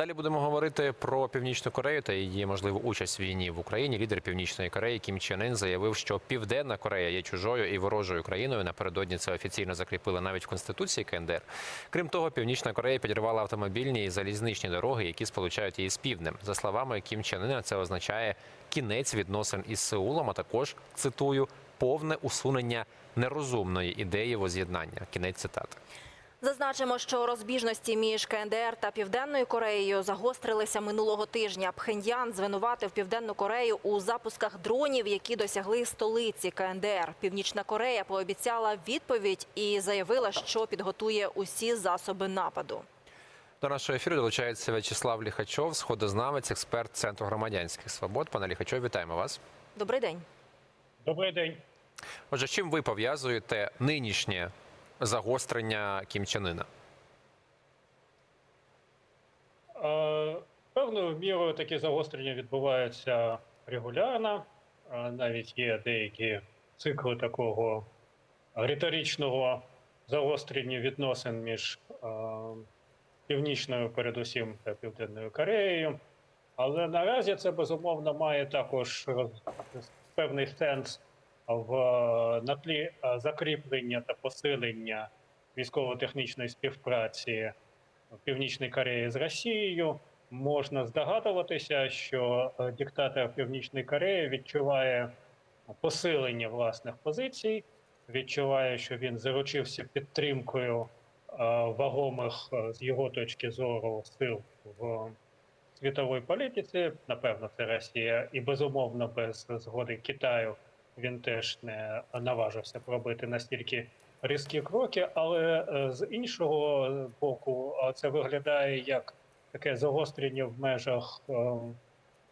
Далі будемо говорити про північну Корею та її можливу участь в війні в Україні. Лідер Північної Кореї Кім Чен Ін заявив, що Південна Корея є чужою і ворожою країною. Напередодні це офіційно закріпили навіть в конституції КНДР. Крім того, Північна Корея підривала автомобільні і залізничні дороги, які сполучають її з півднем. За словами Кім Чен Іна, це означає кінець відносин із Сеулом, а також цитую повне усунення нерозумної ідеї воз'єднання. Кінець цитати. Зазначимо, що розбіжності між КНДР та Південною Кореєю загострилися минулого тижня. Пхеньян звинуватив Південну Корею у запусках дронів, які досягли столиці КНДР. Північна Корея пообіцяла відповідь і заявила, що підготує усі засоби нападу. До нашого ефіру долучається В'ячеслав Ліхачов, сходознавець, експерт Центру громадянських свобод. Пане Ліхачов, вітаємо вас. Добрий день. Добрий день. Отже, чим ви пов'язуєте нинішнє загострення Кім Чен Іна? Е, Певною мірою такі загострення відбуваються регулярно. Е, Навіть є деякі цикли такого риторичного загострення відносин між е, Північною, передусім, та Південною Кореєю. Але наразі це безумовно має також певний сенс в на тлі е, закріплення та посилення військово-технічної співпраці Північної Кореї з Росією. Можна здогадуватися, що е, диктатор Північної Кореї відчуває посилення власних позицій, відчуває, що він заручився підтримкою е, вагомих з його точки зору сил в світовій політиці. Напевно, це Росія, і безумовно без згоди Китаю він теж не наважився пробити настільки різкі кроки, але е, з іншого боку, це виглядає як таке загострення в межах е,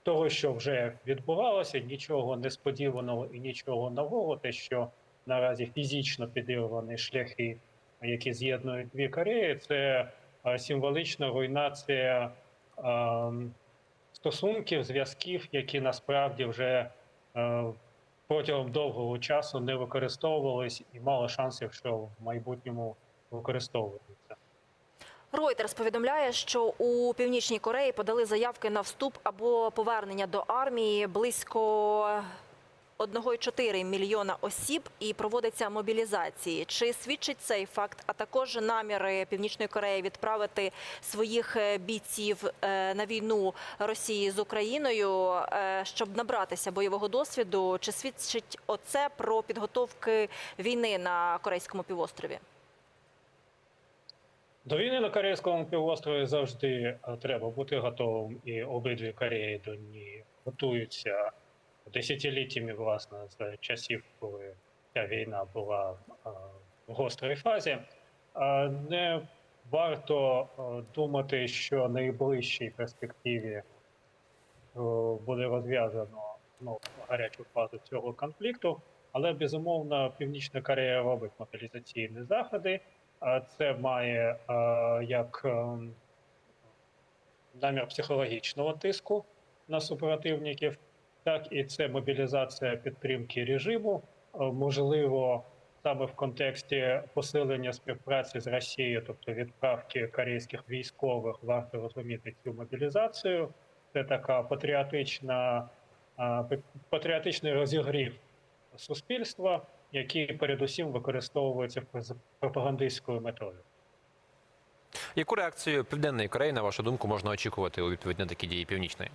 того, що вже відбувалося, нічого несподіваного і нічого нового, те, що наразі фізично підірвані шляхи, які з'єднують дві Кореї, це е, символічна руйнація е, стосунків, зв'язків, які насправді вже е, протягом довгого часу не використовувались і мало шансів, що в майбутньому використовуватися. Ройтерс повідомляє, що у північній Кореї подали заявки на вступ або повернення до армії близько 1,4 мільйона осіб і проводиться мобілізації. Чи свідчить цей факт, а також наміри Північної Кореї відправити своїх е, бійців е, на війну Росії з Україною, е, щоб набратися бойового досвіду? Чи свідчить оце про підготовки війни на Корейському півострові? До війни на Корейському півострові завжди треба бути готовим, і обидві Кореї до неї готуються десятиліттями, власне, з часів, коли ця війна була е, в гострій фазі. Е, Не варто е, думати, що найближчій перспективі буде розв'язано ну, гарячу фазу цього конфлікту, але безумовно Північна Корея робить мобілізаційні заходи. Це має як намір психологічного тиску на супротивників, так і це мобілізація підтримки режиму. Е, Можливо, саме в контексті посилення співпраці з Росією, тобто відправки корейських військових, варто розуміти цю мобілізацію. Це така патріотична, патріотичний розігрів суспільства, який передусім використовується пропагандистською метою. Яку реакцію Південної Кореї, на вашу думку, можна очікувати у відповідь на такі дії Північної?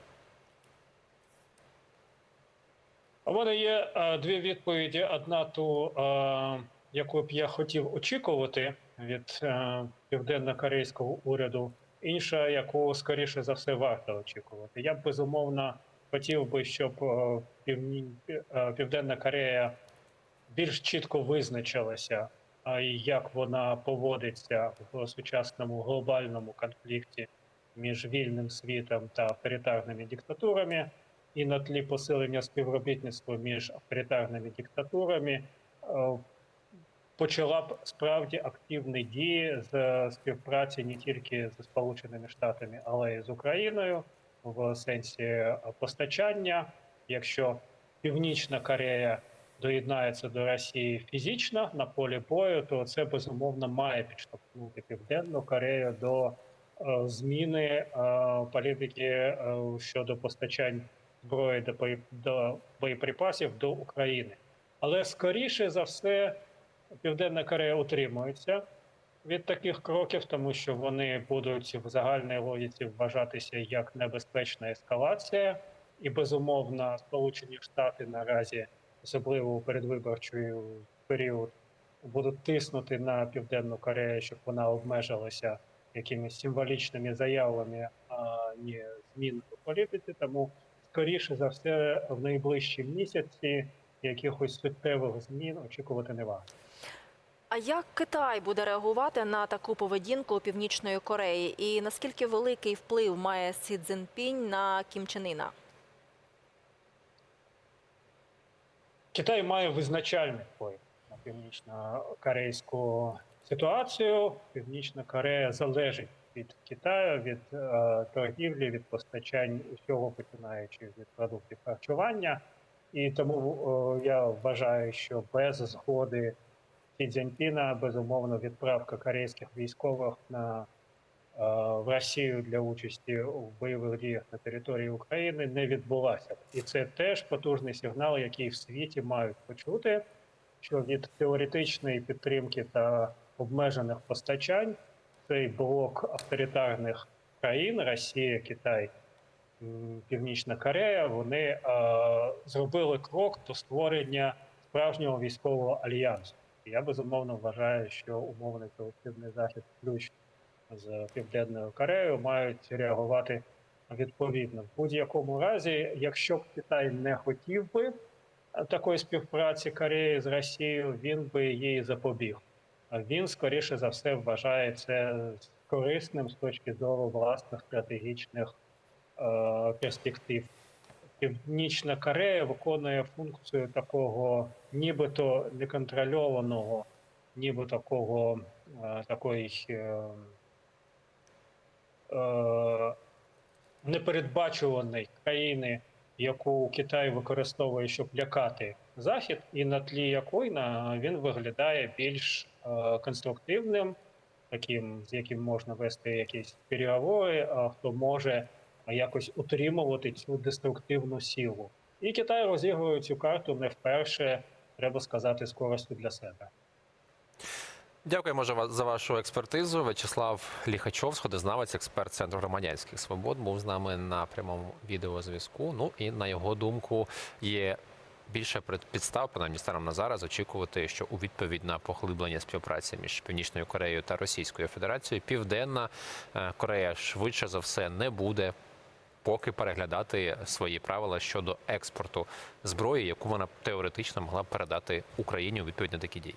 У мене є е, дві відповіді: одна ту, е, яку б я хотів очікувати від е, південно-корейського уряду, інша, яку скоріше за все варто очікувати. Я б безумовно хотів би, щоб Південна Корея більш чітко визначилася, як вона поводиться в сучасному глобальному конфлікті між вільним світом та авторитарними диктатурами, і на тлі посилення співробітництва між авторитарними диктатурами е, почала б справді активні дії з співпраці не тільки з Сполученими Штатами, але й з Україною в сенсі е, постачання. Якщо Північна Корея доєднається до Росії фізично на полі бою, то це безумовно має підштовхнути Південну Корею до е, зміни е, політики е, щодо постачань зброї до до боєприпасів до України. Але скоріше за все, Південна Корея утримується від таких кроків, тому що вони будуть в загальній логіці вважатися як небезпечна ескалація, і безумовно, Сполучені Штати наразі, особливо у передвиборчий період, будуть тиснути на Південну Корею, щоб вона обмежилася якимись символічними заявами, а не змін у політиці. Тому, скоріше за все, в найближчі місяці якихось суттєвих змін очікувати не варто. А як Китай буде реагувати на таку поведінку Північної Кореї? І наскільки великий вплив має Сі Цзіньпінь на Кім Чен Іна? Китай має визначальний вплив на північно-корейську ситуацію. Північна Корея залежить від Китаю, від е, торгівлі, від постачань усього, починаючи від продуктів харчування. І тому е, я вважаю, що без згоди Сі Цзіньпіна, безумовно, відправка корейських військових на е, в Росію для участі у бойових діях на території України не відбулася. І це теж потужний сигнал, який в світі мають почути, що від теоретичної підтримки та обмежених постачань цей блок авторитарних країн Росія, Китай, Північна Корея, вони е, зробили крок до створення справжнього військового альянсу. Я безумовно вважаю, що умовний колективний захід ключ з Південною Кореєю мають реагувати відповідно. В будь-якому разі, якщо б Китай не хотів би е, такої співпраці Кореї з Росією, він би їй запобіг. Він, скоріше за все, вважає це корисним з точки зору власних стратегічних е, перспектив. Північна Корея виконує функцію такого нібито неконтрольованого, ніби такого е, такої е, е, непередбачуваної країни, яку Китай використовує, щоб лякати Захід, і на тлі якої він виглядає більш конструктивним, таким, з яким можна вести якісь переговори, а хто може якось утримувати цю деструктивну силу. І Китай розігрує цю карту не вперше, треба сказати, з користю для себе. Дякуємо за вашу експертизу. Вячеслав Ліхачов, сходознавець, експерт Центру громадянських свобод, був з нами на прямому відеозв'язку. Ну і на його думку є більше підстав, принаймні станом на зараз, очікувати, що у відповідь на поглиблення співпраці між Північною Кореєю та Російською Федерацією, Південна е, Корея швидше за все не буде. Поки переглядати свої правила щодо експорту зброї, яку вона теоретично могла передати Україні у відповідь на такі дії.